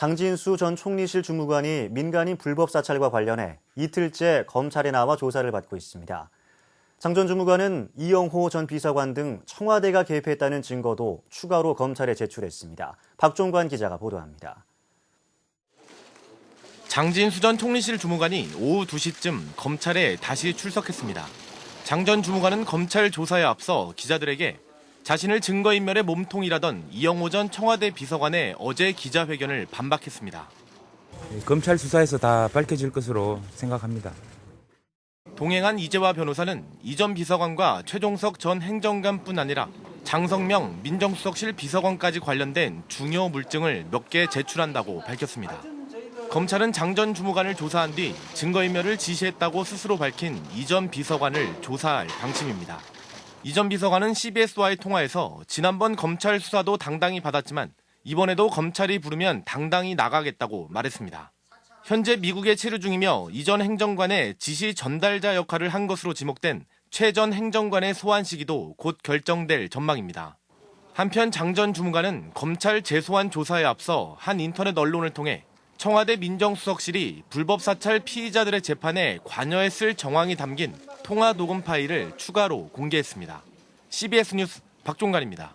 장진수 전 총리실 주무관이 민간인 불법 사찰과 관련해 이틀째 검찰에 나와 조사를 받고 있습니다. 장 전 주무관은 이영호 전 비서관 등 청와대가 개입했다는 증거도 추가로 검찰에 제출했습니다. 박종관 기자가 보도합니다. 장진수 전 총리실 주무관이 오후 2시쯤 검찰에 다시 출석했습니다. 장 전 주무관은 검찰 조사에 앞서 기자들에게 자신을 증거인멸의 몸통이라던 이영호 전 청와대 비서관의 어제 기자회견을 반박했습니다. 검찰 수사에서 다 밝혀질 것으로 생각합니다. 동행한 이재화 변호사는 이 전 비서관과 최종석 전 행정관뿐 아니라 장성명 민정수석실 비서관까지 관련된 중요 물증을 몇 개 제출한다고 밝혔습니다. 검찰은 장 전 주무관을 조사한 뒤 증거인멸을 지시했다고 스스로 밝힌 이 전 비서관을 조사할 방침입니다. 이전 비서관은 CBS와의 통화에서 지난번 검찰 수사도 당당히 받았지만 이번에도 검찰이 부르면 당당히 나가겠다고 말했습니다. 현재 미국에 체류 중이며 이전 행정관의 지시 전달자 역할을 한 것으로 지목된 최 전 행정관의 소환 시기도 곧 결정될 전망입니다. 한편 장 전 주무관은 검찰 재소환 조사에 앞서 한 인터넷 언론을 통해 청와대 민정수석실이 불법 사찰 피의자들의 재판에 관여했을 정황이 담긴 통화 녹음 파일을 추가로 공개했습니다. CBS 뉴스 박종관입니다.